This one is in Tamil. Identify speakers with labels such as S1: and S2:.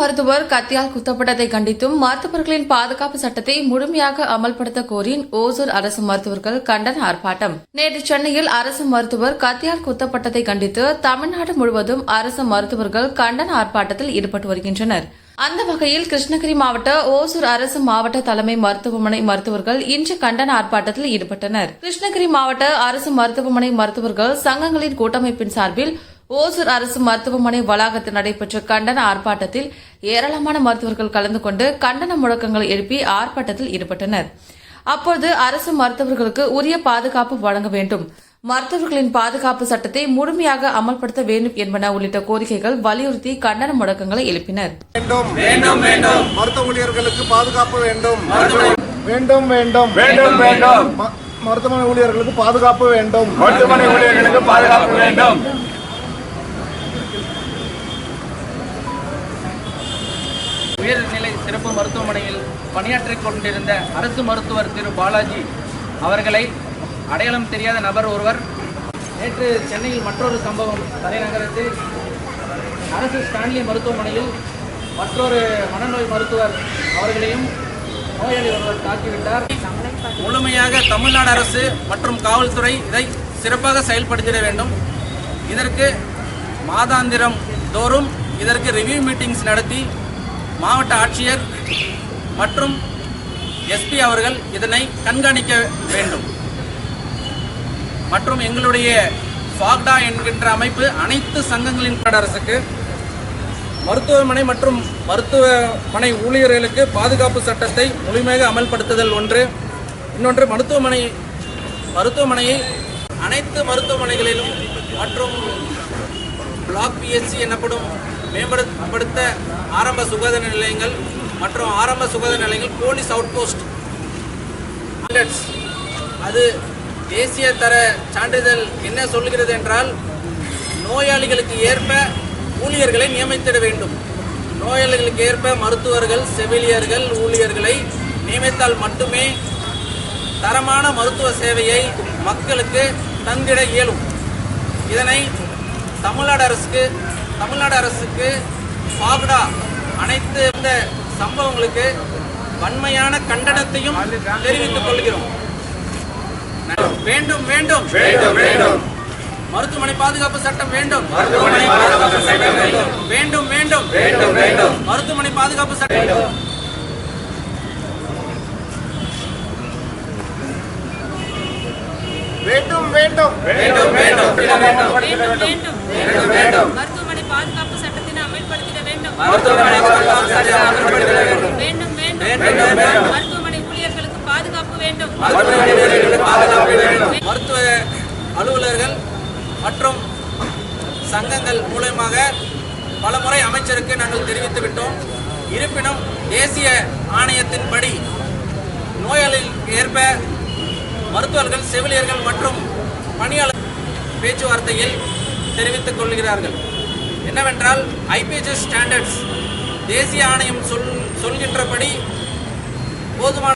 S1: மருத்துவர் கத்தியால் குத்தப்பட்டதை கண்டித்தும் மருத்துவர்களின் பாதுகாப்பு சட்டத்தை முழுமையாக அமல்படுத்த கோரி ஓசூர் அரசு மருத்துவர்கள் கண்டன ஆர்ப்பாட்டம். நேற்று சென்னையில் அரசு மருத்துவர் கத்தியால் குத்தப்பட்டதை கண்டித்து தமிழ்நாடு முழுவதும் அரசு மருத்துவர்கள் கண்டன ஆர்ப்பாட்டத்தில் ஈடுபட்டு வருகின்றனர். அந்த வகையில் கிருஷ்ணகிரி மாவட்ட ஓசூர் அரசு மாவட்ட தலைமை மருத்துவமனை மருத்துவர்கள் இன்று கண்டன ஆர்ப்பாட்டத்தில் ஈடுபட்டனர். கிருஷ்ணகிரி மாவட்ட அரசு மருத்துவமனை மருத்துவர்கள் சங்கங்களின் கூட்டமைப்பின் சார்பில் ஓசூர் அரசு மருத்துவமனை வளாகத்தில் நடைபெற்ற கண்டன ஆர்ப்பாட்டத்தில் ஏராளமான மருத்துவர்கள் கலந்து கொண்டு கண்டன முழக்கங்களை எழுப்பி ஆர்ப்பாட்டத்தில் ஈடுபட்டனர். அப்போது அரசு மருத்துவர்களுக்கு உரிய பாதுகாப்பு வழங்க வேண்டும். மருத்துவர்களின் பாதுகாப்பு சட்டத்தை முழுமையாக அமல்படுத்த வேண்டும் என்பன உள்ளிட்ட கோரிக்கைகள் வலியுறுத்தி கண்டன முழக்கங்களை எழுப்பினர்.
S2: வேண்டும்.
S3: வேண்டும் வேண்டும்.
S2: மருத்துவ ஊழியர்களுக்கு பாதுகாப்பு வேண்டும். வேண்டும் வேண்டும்.
S3: வேண்டும் வேண்டும்.
S2: மருத்துவமனை ஊழியர்களுக்கு பாதுகாப்பு வேண்டும்.
S3: மருத்துவமனை ஊழியர்களுக்கு பாதுகாப்பு வேண்டும்.
S4: பணியாற்றிக் கொண்டிருந்த அரசு மருத்துவர் திரு பாலாஜி அவர்களை அடையாளம் தெரியாத நபர் ஒருவர். நேற்று சென்னையில் மற்றொரு சம்பவம். தலைநகரத்தில் அரசு ஸ்டான்லி மருத்துவமனையில் மற்றொரு மனநோய் மருத்துவர் அவர்களையும் நோயாளி ஒருவர் தாக்கிவிட்டார். முழுமையாக தமிழ்நாடு அரசு மற்றும் காவல்துறை இதை சிறப்பாக செயல்படுத்திட வேண்டும். இதற்கு மாதாந்திரம் தோறும் இதற்கு ரிவ்யூ மீட்டிங்ஸ் நடத்தி மாவட்ட ஆட்சியர் மற்றும் எஸ்பி அவர்கள் இதனை கண்காணிக்க வேண்டும். மற்றும் எங்களுடைய ஃபாக்டா என்கின்ற அமைப்பு அனைத்து சங்கங்களின் தமிழ்நாடு அரசுக்கு மருத்துவமனை மற்றும் மருத்துவமனை ஊழியர்களுக்கு பாதுகாப்பு சட்டத்தை முழுமையாக அமல்படுத்துதல் ஒன்று. இன்னொன்று மருத்துவமனை மருத்துவமனையை அனைத்து மருத்துவமனைகளிலும் மற்றும் பிளாக் பிஎஸ்சி எனப்படும் மேம்படுத்த ஆரம்ப சுகாதார நிலையங்கள் மற்றும் ஆரம்ப சுகாதார நிலையங்கள் போலீஸ் அவுட் போஸ்ட் அது தேசிய தர சான்றிதழ் என்ன சொல்கிறது என்றால் நோயாளிகளுக்கு ஏற்ப ஊழியர்களை நியமித்திட வேண்டும். நோயாளிகளுக்கு ஏற்ப மருத்துவர்கள் செவிலியர்கள் ஊழியர்களை நியமித்தால் மட்டுமே தரமான மருத்துவ சேவையை மக்களுக்கு தந்திட இயலும். இதனை தமிழ்நாடு அரசுக்கு தமிழ்நாடு அரசுக்கு பாகுடா அனைத்து இந்த சம்பவங்களுக்கு வன்மையான கண்டனத்தையும் தெரிவித்துக் கொள்கிறோம். வேண்டும் வேண்டும்.
S3: வேண்டும் வேண்டும்.
S4: மருத்துவமனை பாதுகாப்பு சட்டம் வேண்டும்.
S3: மருத்துவமனை பாதுகாப்பு சட்டம் வேண்டும்.
S4: வேண்டும் வேண்டும்.
S3: வேண்டும் வேண்டும்.
S4: மருத்துவமனை பாதுகாப்பு சட்டம்
S2: வேண்டும். வேண்டும்
S3: வேண்டும். வேண்டும்
S5: வேண்டும். வேண்டும்
S3: வேண்டும்.
S5: மருத்துவமனை பாதுகாப்பு சட்டத்தினை அமல்படுத்திட
S4: மருத்துவமனை வேண்டும்
S5: வேண்டும்.
S4: மருத்துவமனை ஊழியர்களுக்கு பாதுகாப்பு வேண்டும். மருத்துவ அலுவலர்கள் மற்றும் சங்கங்கள் மூலயமாக பலமுறை அமைச்சருக்கு நாங்கள் தெரிவித்து விட்டோம். இருப்பினும் தேசிய ஆணையத்தின்படி நோயாளிகளுக்கு ஏற்ப மருத்துவர்கள் செவிலியர்கள் மற்றும் பணியாளர் பேச்சுவார்த்தையில் தெரிவித்துக் கொள்கிறார்கள். என்னவென்றால் ஐபிஎச்எஸ் ஸ்டாண்டர்ட்ஸ் தேசிய ஆணையம் சொல் சொல்கின்றபடி போதுமான